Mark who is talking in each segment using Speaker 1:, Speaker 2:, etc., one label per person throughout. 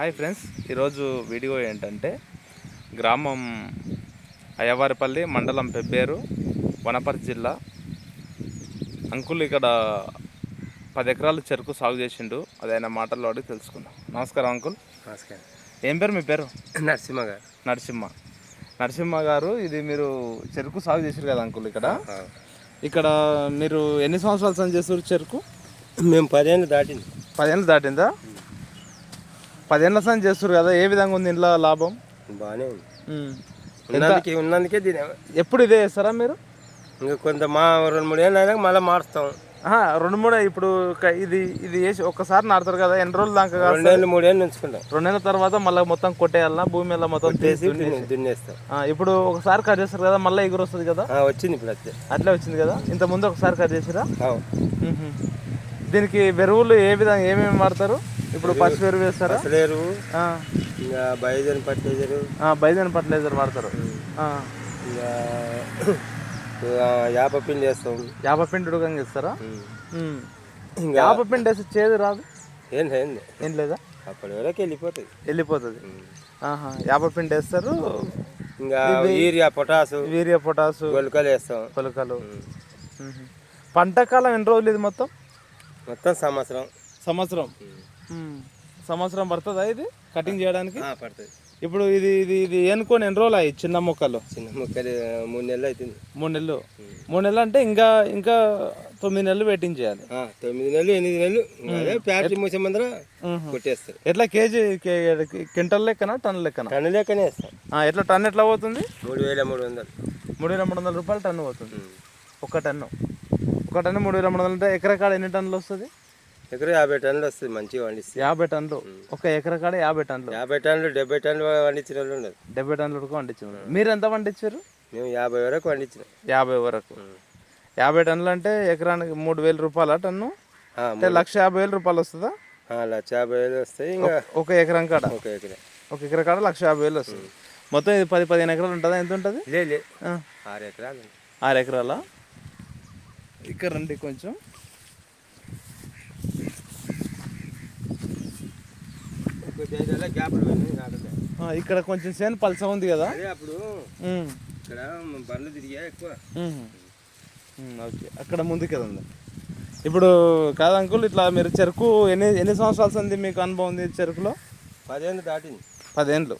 Speaker 1: Hi friends ఈరోజు video ఏంటంటే గ్రామం అయ్యవారిపల్లి మండలం పెబ్బేరు వనపర్తి జిల్లా. అంకుల్ ఇక్కడ పది ఎకరాలు చెరుకు సాగు చేసిండు అది ఆయన మాటల్లో అడిగి తెలుసుకుందాం. నమస్కారం అంకుల్.
Speaker 2: నమస్కారం.
Speaker 1: ఏం పేరు మీ పేరు?
Speaker 2: నరసింహ గారు.
Speaker 1: నరసింహ. నరసింహ గారు ఇది మీరు చెరుకు సాగు చేసారు కదా అంకుల్ ఇక్కడ. ఇక్కడ మీరు ఎన్ని సంవత్సరాలు చేస్తారు చెరుకు?
Speaker 2: మేము పదేళ్ళు దాటింది.
Speaker 1: పదేళ్ళు దాటిందా? పదేళ్ళ సంది చేస్తారు కదా ఏ విధంగా ఉంది ఇంట్లో లాభం?
Speaker 2: బాగానే ఉంది.
Speaker 1: ఉమ్.
Speaker 2: ఉన్నందుకే ఉన్నందుకే దీని
Speaker 1: ఎప్పుడు ఇదే చేస్తారా మీరు?
Speaker 2: ఇంకా కొంత మా రెండు మూడు ఏళ్ళు అయినాక మళ్ళీ మారుస్తాం.
Speaker 1: ఆహా, రెండు మూడు ఇప్పుడు ఒక- ఇది ఇది వేసి ఒక్కసారి నాటుతారు కదా ఎన్ని రోజులు దాకా కాదు?
Speaker 2: రెండేళ్ళు మూడేళ్ళు ఉంచుకుంటాం.
Speaker 1: రెండు నెలల తర్వాత మళ్ళీ మొత్తం కొట్టేయాలన్నా భూమి ఎలా మొత్తం తీసి
Speaker 2: దున్ని- దున్నేస్తాం.
Speaker 1: ఆ, ఇప్పుడు ఒకసారి కట్ చేస్తారు కదా మళ్ళీ ఎగురు వస్తుంది కదా?
Speaker 2: ఆ, వచ్చింది ఇప్పుడు వచ్చే
Speaker 1: అట్లే వచ్చింది కదా? ఇంత ముందు ఒకసారి కట్ చేసిరా. దీనికి ఎరువులు ఏ విధంగా ఏమేమి వాడతారు? ఇప్పుడు పసుపు ఎరువు వేస్తారా?
Speaker 2: అసలు ఎరువు
Speaker 1: ఆ,
Speaker 2: ఇంకా బయజన్ పట్టేజరు
Speaker 1: ఆ, బైజన్ ఫర్టిలైజర్ వాడతారు. ఆ,
Speaker 2: ఇంకా యాప పిండి వేస్తాం.
Speaker 1: యాప పిండి ఉడకంగా. మ్మ్.
Speaker 2: ఇంకా
Speaker 1: యాప పిండి వేస్తే చేదు రాదు?
Speaker 2: ఏంది ఏంది
Speaker 1: ఏం లేదా?
Speaker 2: అప్పటి వరకు వెళ్ళిపోతుంది.
Speaker 1: వెళ్ళిపోతుంది యాప పిండి వేస్తారు.
Speaker 2: ఇంకా యూరియా పొటాసు
Speaker 1: వీర్య పొటాసు
Speaker 2: గొలుకలు వేస్తాం.
Speaker 1: మ్మ్. పంట కాలం ఎన్ని రోజులు ఇది మొత్తం?
Speaker 2: మొత్తం సంవత్సరం.
Speaker 1: సంవత్సరం. సంవత్సరం పడుతుందా ఇది? కటింగ్ చేయడానికి?
Speaker 2: పడుతుంది.
Speaker 1: ఇప్పుడు ఇది ఇది ఇది ఎన్నుకొని ఎన్ని రోజులు అయ్యి చిన్న మొక్కలు?
Speaker 2: చిన్న ముక్కలు మూడు నెలలు అవుతుంది
Speaker 1: మూడు నెలలు. మూడు నెలలు అంటే ఇంకా ఇంకా తొమ్మిది నెలలు వెయిటింగ్ చేయాలి.
Speaker 2: తొమ్మిది నెలలు ఎనిమిది నెలలు ఫ్యాక్టరీ మూసే ముందర. కొట్టేస్తారు.
Speaker 1: ఎట్లా కేజీ క్వింటల్ లెక్కన టన్ లెక్కన?
Speaker 2: టన్ను లెక్కనే వేస్తాం
Speaker 1: ఆ, ఎట్లా టన్ ఎట్లా పోతుంది?
Speaker 2: మూడు వేల మూడు వందలు.
Speaker 1: మూడు వేల మూడు వందల రూపాయలు టన్ను పోతుంది. ఒక టన్ను. ఒక టన్ను మూడు వేల మూడు వందలు అంటే ఎకరా కాడ ఎన్ని టన్నులు వస్తుంది?
Speaker 2: ఎకరం యాభై టన్నులు వస్తుంది మంచిగా పండిస్తే
Speaker 1: యాభై టన్నులు. ఒక ఎకరా కాడ యాభై టన్నులు.
Speaker 2: యాభై టన్నులు డెబ్బై టన్నులు పండించిన వాళ్ళు
Speaker 1: డెబ్బై టన్నుల వరకు పండించారు మీరు ఎంత పండించారు
Speaker 2: మేము యాభై వరకు పండించినాం
Speaker 1: యాభై వరకు. యాభై టన్నులు అంటే ఎకరానికి మూడు వేల రూపాయల టన్ను? అంటే లక్ష యాభై వేల రూపాయలు వస్తుందా?
Speaker 2: లక్ష యాభై వేలు వస్తాయి ఇంకా
Speaker 1: ఒక ఎకరం కాడ.
Speaker 2: ఒక ఎకరం.
Speaker 1: ఒక ఎకరా కాడ లక్ష యాభై వేలు వస్తుంది. మొత్తం ఇది పది పదిహేను ఎకరాలు ఉంటుందా? ఎంత ఉంటుంది?
Speaker 2: లే లే.
Speaker 1: ఆ,
Speaker 2: ఆరు ఎకరాలు.
Speaker 1: ఆరు ఎకరాల? ఇక్కడ రండి కొంచెం.
Speaker 2: గ్యాప్లు పోయినాయి
Speaker 1: ఇక్కడ కొంచెం సేను పలస ఉంది కదా?
Speaker 2: అప్పుడు ఇక్కడ బండ్లు తిరిగా ఎక్కువ.
Speaker 1: ఓకే. అక్కడ ముందుకు ఉంది ఇప్పుడు కాదు అంకుల్ ఇట్లా మీరు చెరుకు ఎన్ని ఎన్ని సంవత్సరాలు ఉంది మీకు అనుభవం ఉంది చెరుకులో?
Speaker 2: పదిహేను దాటింది.
Speaker 1: పదేళ్ళు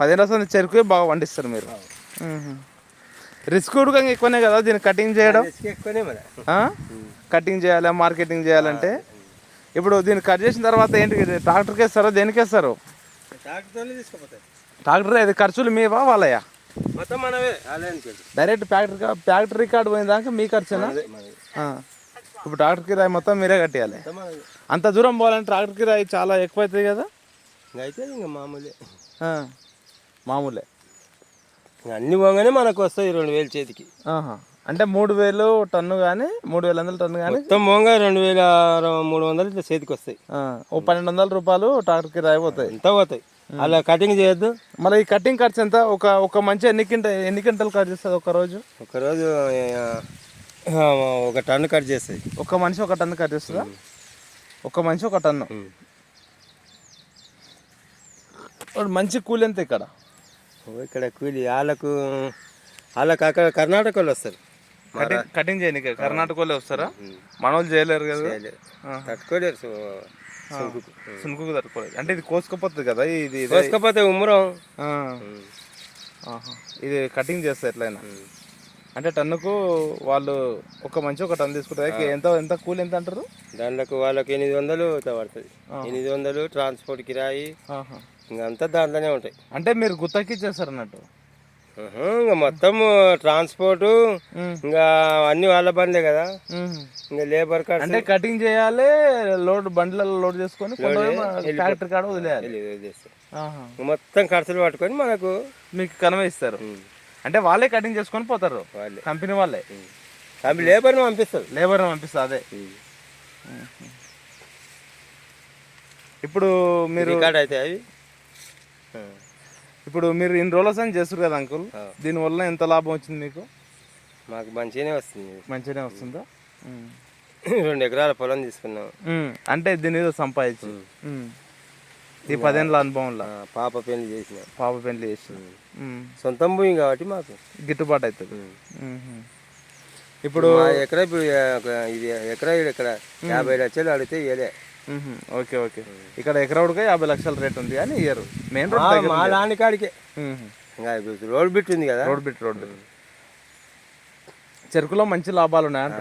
Speaker 1: పదిహేను సంది చెరుకు బాగా పండిస్తారు మీరు. రిస్క్ కూడా ఎక్కువనే కదా దీన్ని కటింగ్ చేయడం?
Speaker 2: ఎక్కువనే మరి?
Speaker 1: కటింగ్ చేయాలి మార్కెటింగ్ చేయాలంటే? ఇప్పుడు దీన్ని కట్ చేసిన తర్వాత ఏంటి? ట్రాక్టర్కి వేస్తారో దేనికి వేస్తారు ట్రాక్టర్ అది ఖర్చులు మీవా వాళ్ళయా? డైరెక్ట్ ఫ్యాక్టరీ ఫ్యాక్టరీ కార్డు పోయిందాక మీ ఖర్చేనా. ఇప్పుడు ట్రాక్టర్ కిరాయి మొత్తం మీరే కట్టేయాలి. అంత దూరం పోవాలంటే ట్రాక్టర్ కిరాయి చాలా ఎక్కువ అవుతుంది కదా?
Speaker 2: అయితే ఇంకా మామూలే.
Speaker 1: మామూలే.
Speaker 2: అన్ని పోగానే మనకు వస్తాయి రెండు వేలు చేతికి.
Speaker 1: ఆహా. అంటే మూడు వేలు టన్ను కానీ మూడు వేల వందల టన్ను కానీ
Speaker 2: మొత్తం రెండు వేల మూడు వందలు ఇట్లా చేతికి వస్తాయి.
Speaker 1: ఓ పన్నెండు వందల రూపాయలు ట్రాక్టర్ కిరాయి పోతాయి
Speaker 2: ఎంత పోతాయి. అలా కటింగ్ చేయొద్దు.
Speaker 1: మళ్ళీ ఈ కటింగ్ ఖర్చు ఎంత? ఒక ఒక మంచి ఎన్ని కింట ఎన్ని క్వింటల్ కట్ చేస్తుంది ఒక రోజు?
Speaker 2: ఒకరోజు ఆ, ఒక టన్ను కట్ చేస్తాయి
Speaker 1: ఒక మనిషి ఒక టన్ను కట్ చేస్తుందా? ఒక మనిషి ఒక టన్ను. మంచి కూలి ఎంత ఇక్కడ?
Speaker 2: ఇక్కడ కూలి వాళ్ళకు వాళ్ళకు అక్కడ కర్ణాటక వాళ్ళు వస్తారు.
Speaker 1: కటింగ్ కటింగ్ చేయడానికి కర్ణాటకలో వస్తారా? మనోళ్ళు చేయలేరు కదా.
Speaker 2: తట్టుకోలేరు.
Speaker 1: సునుకు తట్టుకోలేదు. అంటే ఇది కోసుకపోతుంది కదా? ఇది
Speaker 2: కోసుకపోతే ఉమ్మరం.
Speaker 1: ఇది కటింగ్ చేస్తారు ఎట్లయినా అంటే టన్నుకు వాళ్ళు ఒక మంచి ఒక టన్ను తీసుకుంటారు. ఎంత ఎంత కూలి ఎంత అంటారు?
Speaker 2: దాంట్లోకి వాళ్ళకి ఎనిమిది వందలు పడుతుంది. ఎనిమిది వందలు ట్రాన్స్పోర్ట్ కిరాయి. ఇంకా అంతా దాంట్లోనే ఉంటాయి.
Speaker 1: అంటే మీరు గుత్తకి ఇచ్చేస్తారు అన్నట్టు
Speaker 2: ఇంకా మొత్తం ట్రాన్స్పోర్ట్. ఇంకా అన్ని వాళ్ళ బండ్లే కదా. ఇంకా లేబర్ కార్డ్స్
Speaker 1: అంటే కటింగ్ చేయాలి లోడ్ బండ్లలో లోడ్ చేసుకొని ఫ్యాక్టరీ కాడ వదిలేయాలి.
Speaker 2: మొత్తం ఖర్చులు పట్టుకొని మనకు
Speaker 1: మీకు కనవ ఇస్తారు.
Speaker 2: ఉమ్,
Speaker 1: అంటే వాళ్ళే కటింగ్ చేసుకొని పోతారు.
Speaker 2: వాళ్ళే.
Speaker 1: కంపెనీ వాళ్ళే.
Speaker 2: అవి లేబర్ని పంపిస్తారు.
Speaker 1: లేబర్ పంపిస్తుంది అదే. ఇప్పుడు మీరు
Speaker 2: రికార్డ్ అయితే అవి?
Speaker 1: ఇప్పుడు మీరు ఇన్ని రోజుల సంది చేస్తారు కదా అంకుల్. దీనివల్ల ఎంత లాభం వచ్చింది మీకు?
Speaker 2: మాకు మంచిగానే వస్తుంది.
Speaker 1: మంచిగానే వస్తుందా.
Speaker 2: రెండు ఎకరాల పొలం తీసుకున్నాం.
Speaker 1: అంటే దీని ఏదో సంపాదించి. ఈ పదేళ్ళ అనుభవంలో?
Speaker 2: పాప పెళ్ళి చేసిన.
Speaker 1: పాప పెళ్ళి చేసి
Speaker 2: సొంతం భూమి కాబట్టి మాకు.
Speaker 1: గిట్టుబాటు అవుతుంది. ఇప్పుడు
Speaker 2: ఎకరా ఇప్పుడు ఇది ఎకరా ఇది ఎకరా యాభై లక్షలు అడిగితే
Speaker 1: మ్మ్. Okay okay. ఇక్కడ ఎకరా ఉడక యాభై లక్షల రేట్ ఉంది కానీ ఇయ్యరు. మెయిన్ రోడ్
Speaker 2: మా- లాంటి కాడికే. రోడ్ బిట్ ఉంది కదా.
Speaker 1: Road bit road bit. చెరుకులో మంచి లాభాలు ఉన్నాయి.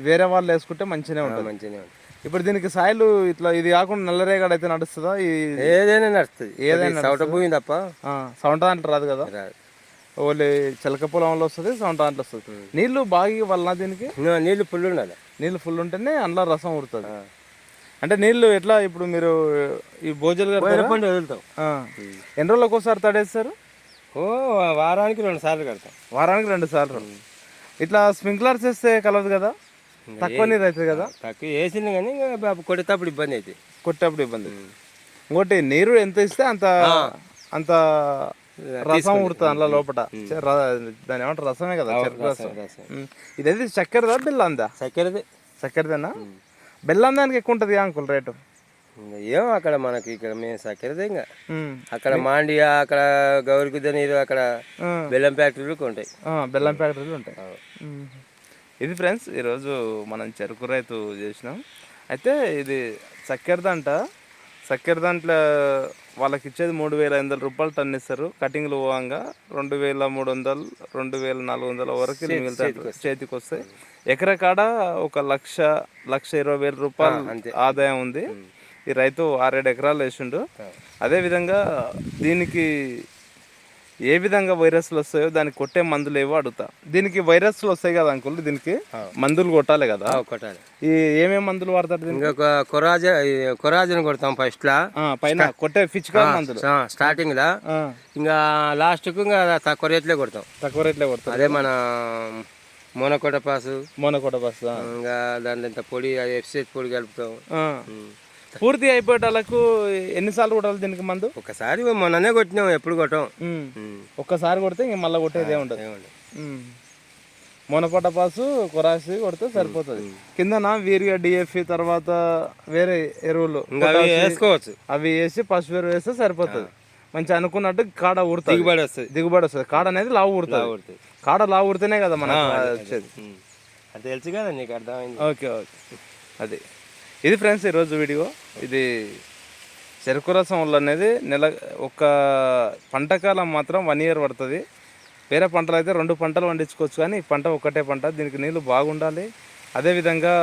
Speaker 1: వేరే వాళ్ళు వేసుకుంటే మంచిగానే
Speaker 2: ఆ,
Speaker 1: ఉంటుంది.
Speaker 2: మంచిగానే ఉంది
Speaker 1: ఇప్పుడు దీనికి సాయిలు ఇట్లా ఇది కాకుండా నల్లరేగడ అయితే నడుస్తుందా? ఈ
Speaker 2: ఏదైనా నడుస్తుంది.
Speaker 1: ఏదైనా
Speaker 2: సౌట భూమి తప్ప.
Speaker 1: సౌంట దాంట్లో రాదు కదా. ఓన్లీ చిలక పొలంలో వస్తుంది సౌంట దాంట్లో వస్తుంది. నీళ్ళు బాగా వలన దీనికి?
Speaker 2: నీళ్ళు ఫుల్ ఉండాలి.
Speaker 1: నీళ్ళు ఫుల్ ఉంటేనే అందులో రసం ఉడుతుంది. అంటే నీళ్ళు ఎట్లా ఇప్పుడు మీరు ఈ భోజలు
Speaker 2: వదులుతాం.
Speaker 1: ఆ. ఎన్ని రోజులకు ఒకసారి తడేస్తారు?
Speaker 2: ఓ వారానికి రెండు సార్లు కడతాం.
Speaker 1: వారానికి రెండు సార్లు. ఇట్లా స్ప్రింక్లర్స్ వేస్తే కలవదు కదా? తక్కువ నీరు అవుతుంది కదా?
Speaker 2: తక్కువ వేసింది కానీ కొట్టేటప్పుడు ఇబ్బంది అవుతుంది.
Speaker 1: కొట్టేప్పుడు ఇబ్బంది. ఇంకోటి నీరు ఎంత ఇస్తే అంత అంత రసం ఉడుతుంది అందులో లోపల దాని ఏమంటారు? రసమే కదా రసం. ఇదేది? చక్కెరదా బెల్లందా
Speaker 2: చక్కెరది.
Speaker 1: చక్కెరదేనా? బెల్లం దానికి ఎక్కువ ఉంటుంది అంకుల్ రేటు.
Speaker 2: ఏం అక్కడ మనకి ఇక్కడ మేము చక్కెరదే ఇంకా. అక్కడ మాండియా అక్కడ గౌరికుద్ద నీరు అక్కడ. బెల్లం ఫ్యాక్టరీలు ఉంటాయి.
Speaker 1: బెల్లం ఫ్యాక్టరీలు ఉంటాయి. ఇది ఫ్రెండ్స్ ఈరోజు మనం చెరుకు రైతు చేసినాం. అయితే ఇది చక్కెరదంట చక్కెర దాంట్లో వాళ్ళకి ఇచ్చేది మూడు వేల ఐదు వందల రూపాయలు టన్ ఇస్తారు. కటింగ్లు పోవంగా రెండు వేల మూడు వందలు రెండు వేల నాలుగు వందల వరకు మిగులుతాయి. చేతికి వస్తాయి ఎకర కాడ ఒక లక్ష లక్ష ఇరవై వేల రూపాయలు ఆదాయం ఉంది. ఈ రైతు ఆరేడు ఎకరాలు వేసిండు. అదేవిధంగా దీనికి ఏ విధంగా వైరస్లు వస్తాయో దానికి కొట్టే మందులు ఏవో అడుగుతా. దీనికి వైరస్లు వస్తాయి కదా అంకుల్ దీనికి మందులు కొట్టాలి కదా?
Speaker 2: కొట్టాలి.
Speaker 1: ఈ ఏమేమి మందులు వాడతారు దీనికి?
Speaker 2: కొరాజ కొరాజన్ కొడతాం ఫస్ట్ లా.
Speaker 1: పైన కొట్టే పిచ్చికారు మందులు.
Speaker 2: స్టార్టింగ్ లా. ఇంకా లాస్ట్కు ఇంకా తక్కువ రేట్లే కొడతాం.
Speaker 1: తక్కువ రేట్లే కొడతారు.
Speaker 2: అదే మన మోనకోట పాసు.
Speaker 1: మోనకొట్ట బస్
Speaker 2: ఇంకా దాంట్లో ఇంత పొడి ఎఫ్సెట్ పొడి కలుపుతాం.
Speaker 1: పూర్తి అయిపోయేటాలకు ఎన్నిసార్లు కొట్టాలి దీనికి మందు?
Speaker 2: ఒకసారి మొన్ననే కొట్టినాం ఎప్పుడు కొట్టాం.
Speaker 1: ఒక్కసారి కొడితే ఇంక మళ్ళీ కొట్టేదే ఉండదు. మొనపొట్ట పాసు కొరాసి కొడితే సరిపోతుంది. కిందన వీరియా డిఎఫ్ఈ తర్వాత వేరే ఎరువులు
Speaker 2: వేసుకోవచ్చు.
Speaker 1: అవి వేసి పసుపు ఎరువు వేస్తే సరిపోతుంది. మంచి అనుకున్నట్టు కాడ ఊరుతుంది
Speaker 2: దిగుబడి వస్తుంది.
Speaker 1: దిగుబడి వస్తుంది. కాడ అనేది లావు ఊరుతుంది. కాడ లావు ఊరితేనే కదా మనకు వచ్చేది.
Speaker 2: అది తెలుసు కదా నీకు అర్థమైంది.
Speaker 1: Okay okay. అది. ఇది ఫ్రెండ్స్ ఈరోజు వీడియో. ఇది చెరుకు రసం వల్ల అనేది నెల ఒక పంటకాలం మాత్రం వన్ ఇయర్ పడుతుంది. వేరే పంటలు అయితే రెండు పంటలు పండించుకోవచ్చు కానీ ఈ పంట ఒకటే పంట. దీనికి నీళ్ళు బాగుండాలి. అదేవిధంగా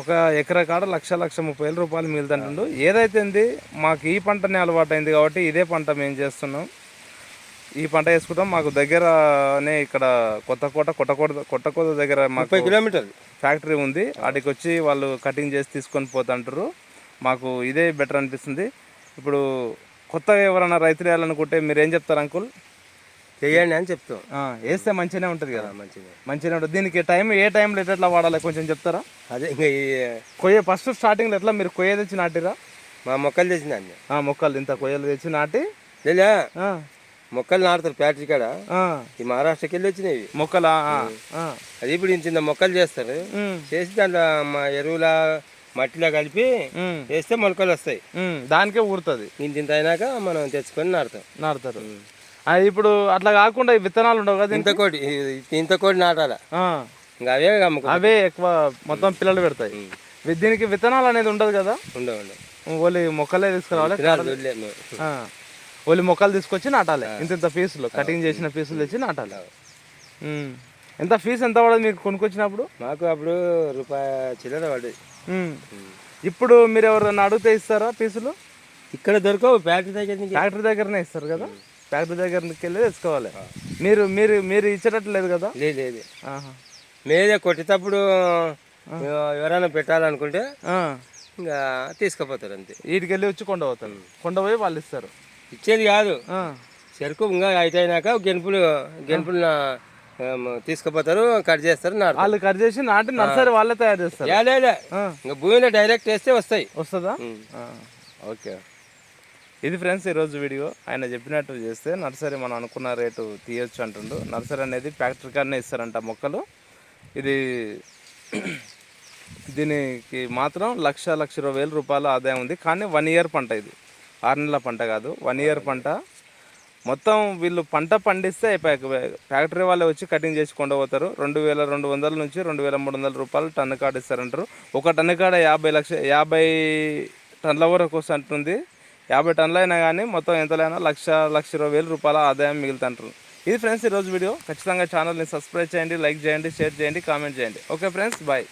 Speaker 1: ఒక ఎకరా కాడ లక్ష లక్ష ముప్పై వేల రూపాయలు మిగులుతుంటుండు. ఏదైతేంది మాకు ఈ పంటనే అలవాటు అయింది కాబట్టి ఇదే పంట మేము చేస్తున్నాం. ఈ పంట వేసుకుంటాం. మాకు దగ్గరనే ఇక్కడ కొత్తకోట కొట్టకోట కొట్టకోట దగ్గర మాకు
Speaker 2: ముప్పై కిలోమీటర్లు.
Speaker 1: ఫ్యాక్టరీ ఉంది. వాటికి వచ్చి వాళ్ళు కటింగ్ చేసి తీసుకొని పోతుంటారు. మాకు ఇదే బెటర్ అనిపిస్తుంది. ఇప్పుడు కొత్తగా ఎవరైనా రైతులు వేయాలనుకుంటే మీరు ఏం చెప్తారు అంకుల్?
Speaker 2: చెయ్యండి అని చెప్తాం.
Speaker 1: వేస్తే మంచిగానే ఉంటుంది కదా.
Speaker 2: మంచిగా
Speaker 1: మంచిగానే. ఉంటుంది. దీనికి టైం ఏ టైంలో ఎట్లా వాడాలి కొంచెం చెప్తారా?
Speaker 2: అదే ఇంకా
Speaker 1: కొయ్య ఫస్ట్ స్టార్టింగ్లో ఎట్లా మీరు కొయ్య తెచ్చి నాటిరా?
Speaker 2: మా మొక్కలు తెచ్చిందండి
Speaker 1: మొక్కలు ఇంత కొయ్యలు తెచ్చి నాటి.
Speaker 2: లేదా మొక్కలు నాటుతారు ఫ్యాక్టరీ కాడ. ఈ మహారాష్ట్రకి వెళ్ళి వచ్చినాయి.
Speaker 1: మొక్కలు.
Speaker 2: అది ఇప్పుడు ఇంత మొక్కలు చేస్తారు. చేసి దాంట్లో మా ఎరువుల మట్టిలో కలిపి వేస్తే మొలకలు వస్తాయి.
Speaker 1: దానికే ఊరుతుంది.
Speaker 2: ఇంత ఇంత అయినాక మనం తెచ్చుకొని నాటుతాం
Speaker 1: నాటుతారు ఆ, ఇప్పుడు అట్లా కాకుండా విత్తనాలు ఉండవు కదా
Speaker 2: ఇంత కోటి ఇంత కోటి నాటాల. ఇంకా అవే
Speaker 1: అవే ఎక్కువ మొత్తం పిల్లలు పెడతాయి. దీనికి విత్తనాలు అనేది ఉండదు కదా?
Speaker 2: ఉండవు ఉండవు.
Speaker 1: ఓన్లీ మొక్కలే తీసుకురావాలి ఓన్లీ మొక్కలు తీసుకొచ్చి నాటాలి. ఇంత ఇంత పీసులు కటింగ్ చేసిన పీసులు తెచ్చి నాటాలి. ఎంత ఫీజు ఎంత పడదు మీకు కొనుక్కొచ్చినప్పుడు?
Speaker 2: మాకు అప్పుడు రూపాయి చిల్లర
Speaker 1: ఉమ్. ఇప్పుడు మీరు ఎవరైనా అడిగితే ఇస్తారా పీసులు
Speaker 2: ఇక్కడ దొరకవు ఫ్యాక్టరీ దగ్గర
Speaker 1: ఫ్యాక్టరీ దగ్గరనే ఇస్తారు కదా? ఫ్యాక్టరీ దగ్గరికి వెళ్ళి తెచ్చుకోవాలి. మీరు మీరు మీరు ఇచ్చేటట్టు లేదు కదా?
Speaker 2: లేదు లేదు. కొట్టేటప్పుడు ఎవరైనా పెట్టాలనుకుంటే. ఇంకా తీసుకుపోతారు అంతే.
Speaker 1: వీటికి వెళ్ళి వచ్చి కొండ పోతారు. కొండ పోయి వాళ్ళు ఇస్తారు.
Speaker 2: ఇచ్చేది కాదు. చెరుకు ఇంకా అయిపోయినాక గెనుపులు గెనుపులు ఆమ్, తీసుకుపోతారు కట్ చేస్తారు.
Speaker 1: వాళ్ళు కట్ చేసి నాటి నర్సరీ వాళ్ళే తయారు చేస్తారు.
Speaker 2: యా, లే, లే.
Speaker 1: ఆ.
Speaker 2: ఇంకా భూమిలో డైరెక్ట్ వేస్తే వస్తాయి.
Speaker 1: వస్తుందా? ఓకే. ఇది ఫ్రెండ్స్ ఈరోజు వీడియో. ఆయన చెప్పినట్టు చేస్తే నర్సరీ మనం అనుకున్న రేటు తీయొచ్చు అంటుండు. నర్సరీ అనేది ఫ్యాక్టరీ కాడనే ఇస్తారంట మొక్కలు. ఇది దీనికి మాత్రం లక్ష లక్ష ఇరవై వేల రూపాయల ఆదాయం ఉంది. కానీ వన్ ఇయర్ పంట ఇది. ఆరు నెలల పంట కాదు వన్ ఇయర్ పంట. మొత్తం వీళ్ళు పంట పండిస్తే ఫ్యాక్టరీ వాళ్ళే వచ్చి కటింగ్ చేసి కొండపోతారు. రెండు వేల రెండు వందల నుంచి రెండు వేల మూడు వందల రూపాయలు టన్ను కాడ ఇస్తారంటారు ఒక టన్ను కాడ యాభై లక్ష యాభై టన్నుల వరకు వస్తుంటుంది. యాభై టన్నులు అయినా కానీ మొత్తం ఎంతలైనా లక్ష లక్ష ఇరవై వేల రూపాయల ఆదాయం మిగులుతుంటారు. ఇది ఫ్రెండ్స్ ఈరోజు వీడియో. ఖచ్చితంగా ఛానల్ని సబ్స్క్రైబ్ చేయండి లైక్ చేయండి షేర్ చేయండి కామెంట్ చేయండి. Okay friends bye.